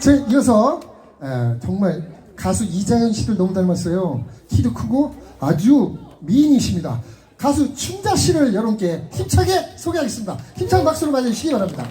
제 이어서 에, 정말 가수 이자연 씨를 너무 닮았어요. 키도 크고 아주 미인이십니다. 가수 춘자 씨를 여러분께 힘차게 소개하겠습니다. 힘찬 박수로 맞아주시기 바랍니다.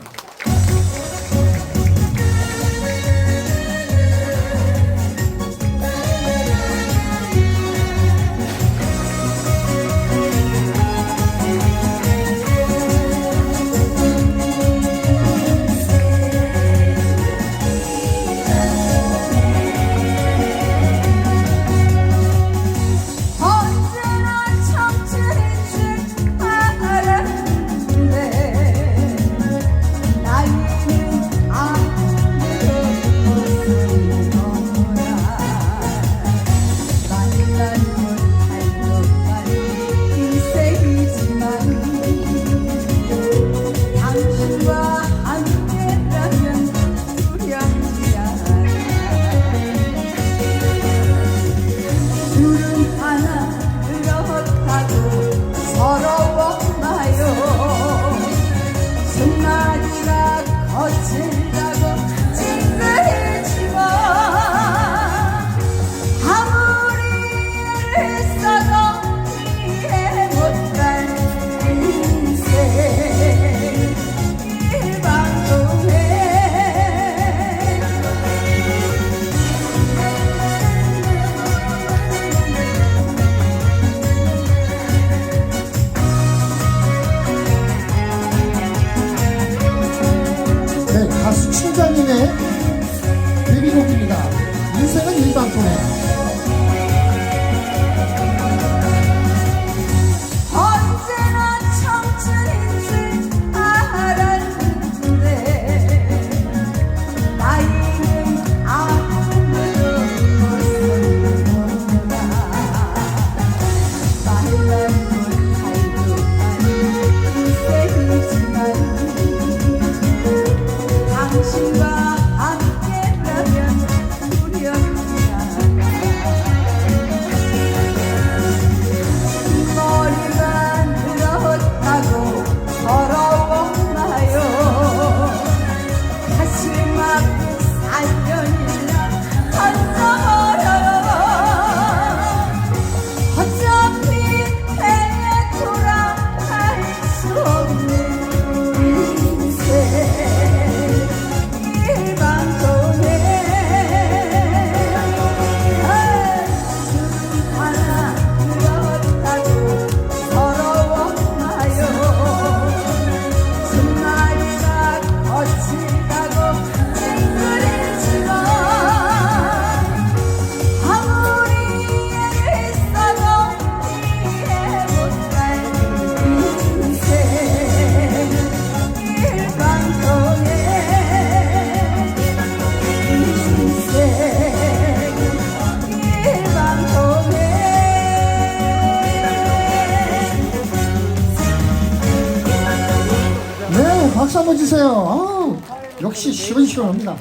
인 네, 박수 한번 주세요. 아우, 역시 시원시원합니다.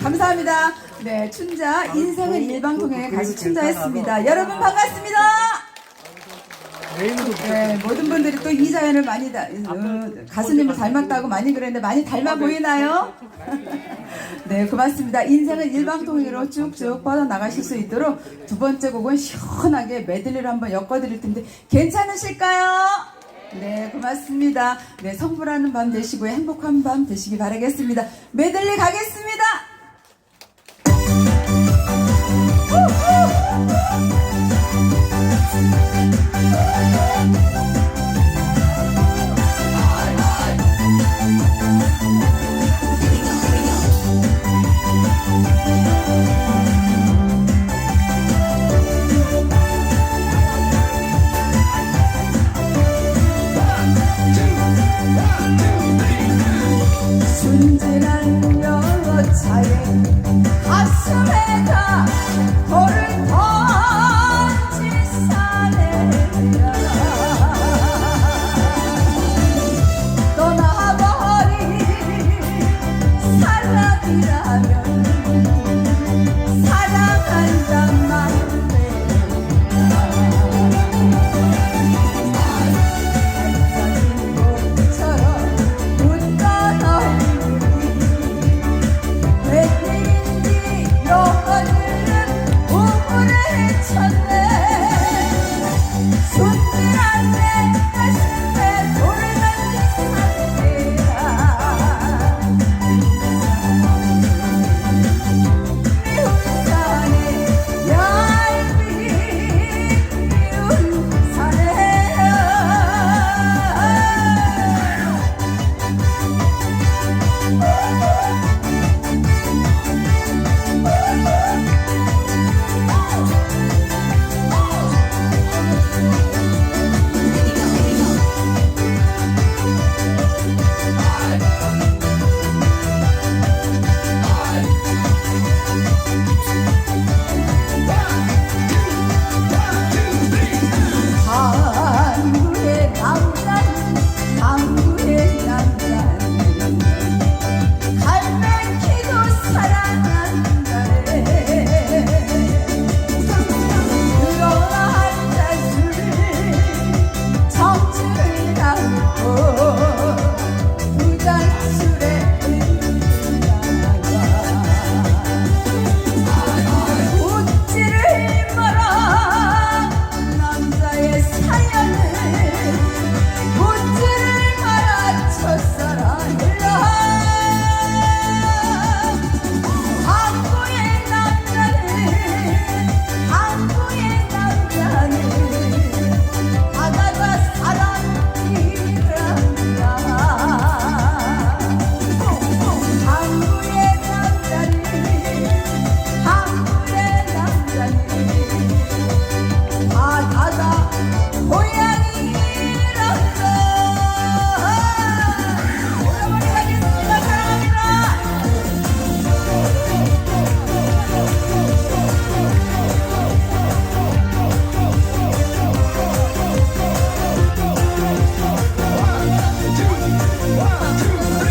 감사합니다. 네, 춘자 인생은 일방통행의 가수 춘자였습니다. 여러분 반갑습니다. 네, 모든 분들이 또 이 자연을 많이 다, 어, 가수님을 닮았다고 많이 그랬는데 많이 닮아 보이나요? 네, 고맙습니다. 인생은 일방통행으로 쭉쭉 뻗어나가실 수 있도록 두 번째 곡은 시원하게 메들리로 한번 엮어드릴 텐데 괜찮으실까요? 네, 고맙습니다. 네, 성불하는 밤 되시고 행복한 밤 되시기 바라겠습니다. 메들리 가겠습니다. Two,